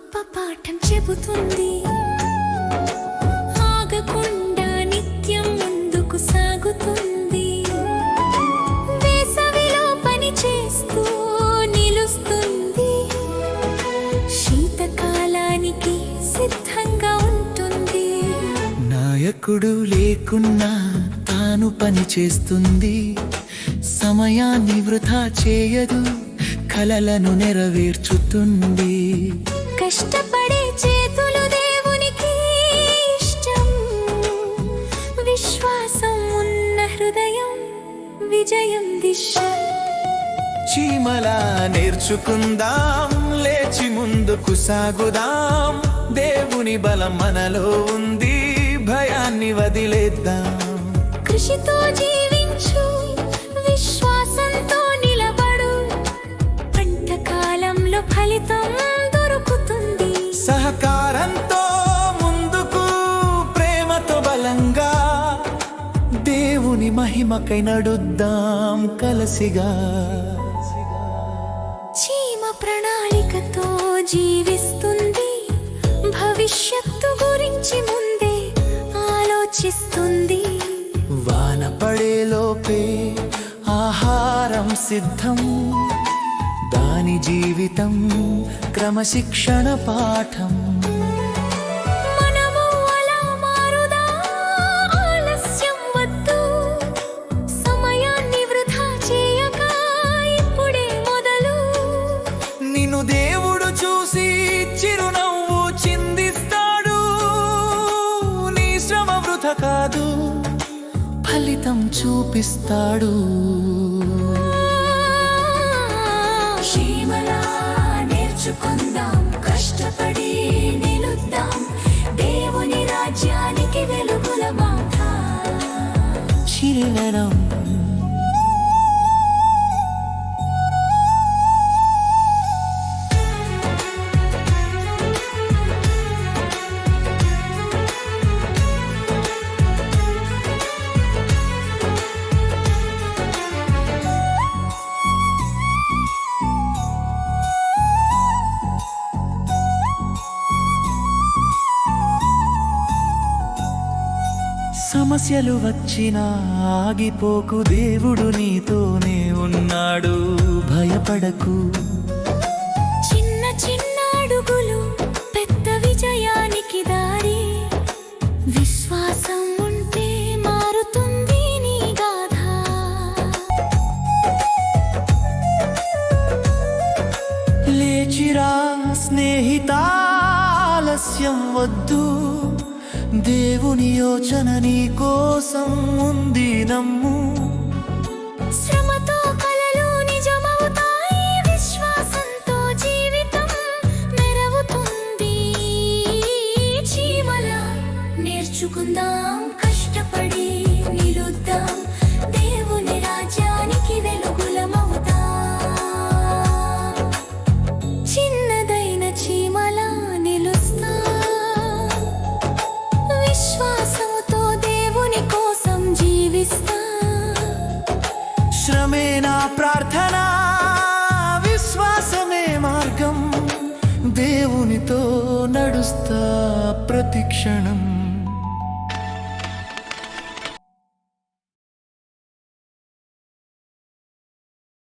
గొప్ప పాఠం చెబుతుంది. ఆగకుండా నిత్యం ముందుకు సాగుతుంది. పని చేస్తూ నిలుస్తుంది. శీతకాలానికి సిద్ధంగా ఉంటుంది. నాయకుడు లేకున్నా తాను పని చేస్తుంది. సమయాన్ని వృధా చేయదు కలలను నెరవేర్చుతుంది. కష్టపడే చేతులు దేవునికి ఇష్టం. విశ్వాసం ఉన్న హృదయం విజయం దిశ. చీమలా నేర్చుకుందాం లేచి ముందుకు సాగుదాం. దేవుని బలం మనలో ఉంది భయాన్ని వదిలేద్దాం. కృషితో జీవించు విశ్వాసంతో నిలబడు. పంట కాలంలో ఫలితం సహకారంతో ముందుకు ప్రేమతో బలంగా దేవుని మహిమకై నడుద్దాం కలసిగా. చీమ ప్రణాళికతో జీవిస్తుంది భవిష్యత్తు గురించి ముందే ఆలోచిస్తుంది. వాన పడేలోపే ఆహారం సిద్ధం దాని జీవితం క్రమశిక్షణ పాఠం. దేవుడు చూసి చిరునవ్వు చిందిస్తాడు. నీ శ్రమ వృధ కాదు ఫలితం చూపిస్తాడు. నేర్చుకుందాం సమస్యలు వచ్చినా ఆగిపోకు. దేవుడు నీతోనే ఉన్నాడు. భయపడకు. చిన్న చిన్న అడుగులు పెద్ద విజయానికి దారి. విశ్వాసం ఉంటే మారుతుంది నీ గాథ. లేచిరా స్నేహితాలస్యం వద్దు. దేవుని యోచన నీ కోసం ఉంది నమ్ము. ప్రార్థన విశ్వాసమే మార్గం. దేవునితో నడుస్తా ప్రతిక్షణం